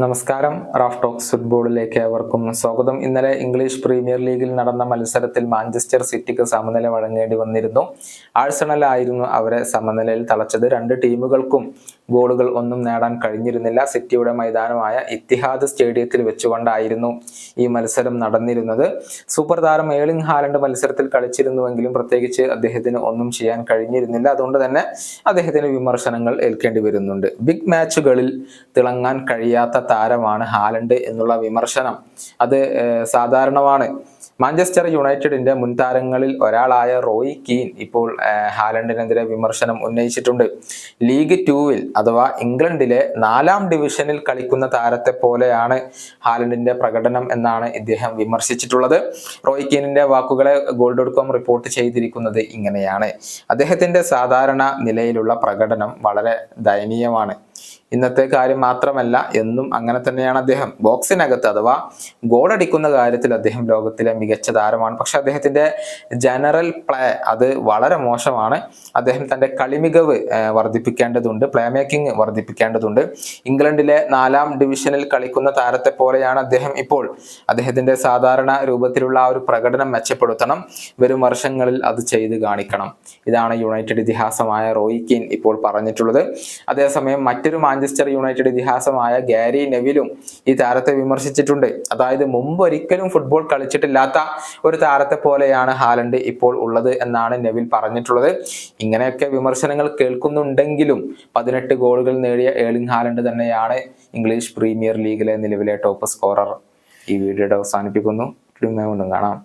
നമസ്കാരം. Raf talks ഫുട്ബോളിലേക്ക് ഏവർക്കും സ്വാഗതം. ഇന്നലെ ഇംഗ്ലീഷ് പ്രീമിയർ ലീഗിൽ നടന്ന മത്സരത്തിൽ മാഞ്ചസ്റ്റർ സിറ്റിക്ക് സമനില വഴങ്ങേണ്ടി വന്നിരുന്നു. ആഴ്സണലായിരുന്നു അവരെ സമനിലയിൽ തളച്ചത്. രണ്ട് ടീമുകൾക്കും ഗോളുകൾ ഒന്നും നേടാൻ കഴിഞ്ഞിരുന്നില്ല. സിറ്റിയുടെ മൈതാനമായ ഇത്തിഹാദ് സ്റ്റേഡിയത്തിൽ വെച്ചുകൊണ്ടായിരുന്നു ഈ മത്സരം നടന്നിരുന്നത്. സൂപ്പർ താരം ഏളിംഗ് ഹാലൻഡ് മത്സരത്തിൽ കളിച്ചിരുന്നുവെങ്കിലും പ്രത്യേകിച്ച് അദ്ദേഹത്തിന് ഒന്നും ചെയ്യാൻ കഴിഞ്ഞിരുന്നില്ല. അതുകൊണ്ട് തന്നെ അദ്ദേഹത്തിന് വിമർശനങ്ങൾ ഏൽക്കേണ്ടി വരുന്നുണ്ട്. ബിഗ് മാച്ചുകളിൽ തിളങ്ങാൻ കഴിയാത്ത താരമാണ് ഹാലൻഡ് എന്നുള്ള വിമർശനം. അത് സാധാരണമാണ്. മാഞ്ചസ്റ്റർ യുണൈറ്റഡിന്റെ മുൻ താരങ്ങളിൽ ഒരാളായ റോയ് കീൻ ഇപ്പോൾ ഹാലൻഡിനെതിരെ വിമർശനം ഉന്നയിച്ചിട്ടുണ്ട്. ലീഗ് ടൂവിൽ അഥവാ ഇംഗ്ലണ്ടിലെ നാലാം ഡിവിഷനിൽ കളിക്കുന്ന താരത്തെ പോലെയാണ് ഹാലൻഡിന്റെ പ്രകടനം എന്നാണ് ഇദ്ദേഹം വിമർശിച്ചിട്ടുള്ളത്. റോയ് കീനിന്റെ വാക്കുകളെ ഗോൾ ഡോട്ട് കോം റിപ്പോർട്ട് ചെയ്തിരിക്കുന്നത് ഇങ്ങനെയാണ്. അദ്ദേഹത്തിന്റെ സാധാരണ നിലയിലുള്ള പ്രകടനം വളരെ ദയനീയമാണ്. ഇന്നത്തെ കാര്യം മാത്രമല്ല എന്നും അങ്ങനെ തന്നെയാണ് അദ്ദേഹം. ബോക്സിനകത്ത് അഥവാ ഗോളടിക്കുന്ന കാര്യത്തിൽ അദ്ദേഹം ലോകത്തിലെ മികച്ച താരമാണ്. പക്ഷെ അദ്ദേഹത്തിന്റെ ജനറൽ പ്ലേ അത് വളരെ മോശമാണ്. അദ്ദേഹം തന്റെ കളിമികവ് വർദ്ധിപ്പിക്കേണ്ടതുണ്ട് പ്ലേ മേക്കിംഗ് വർദ്ധിപ്പിക്കേണ്ടതുണ്ട്. ഇംഗ്ലണ്ടിലെ നാലാം ഡിവിഷനിൽ കളിക്കുന്ന താരത്തെ പോലെയാണ് അദ്ദേഹം ഇപ്പോൾ. അദ്ദേഹത്തിന്റെ സാധാരണ രൂപത്തിലുള്ള ആ ഒരു പ്രകടനം മെച്ചപ്പെടുത്തണം. വരും വർഷങ്ങളിൽ അത് ചെയ്ത് കാണിക്കണം. ഇതാണ് യുണൈറ്റഡ് ഇതിഹാസമായ റോയ് കീൻ ഇപ്പോൾ പറഞ്ഞിട്ടുള്ളത്. അതേസമയം മറ്റൊരു മാഞ്ചസ്റ്റർ യുണൈറ്റഡ് ഇതിഹാസമായ ഗാരി നെവിലും ഈ താരത്തെ വിമർശിച്ചിട്ടുണ്ട്. അതായത് മുമ്പ് ഒരിക്കലും ഫുട്ബോൾ കളിച്ചിട്ടില്ലാത്ത ഒരു താരത്തെ പോലെയാണ് ഹാലൻഡ് ഇപ്പോൾ ഉള്ളത് എന്നാണ് നെവിൽ പറഞ്ഞിട്ടുള്ളത്. ഇങ്ങനെയൊക്കെ വിമർശനങ്ങൾ കേൾക്കുന്നുണ്ടെങ്കിലും പതിനെട്ട് ഗോളുകൾ നേടിയ ഏളിംഗ് ഹാലൻഡ് തന്നെയാണ് ഇംഗ്ലീഷ് പ്രീമിയർ ലീഗിലെ നിലവിലെ ടോപ്പ് സ്കോറർ. ഈ വീഡിയോയുടെ അവസാനിപ്പിക്കുന്നു. കാണാം.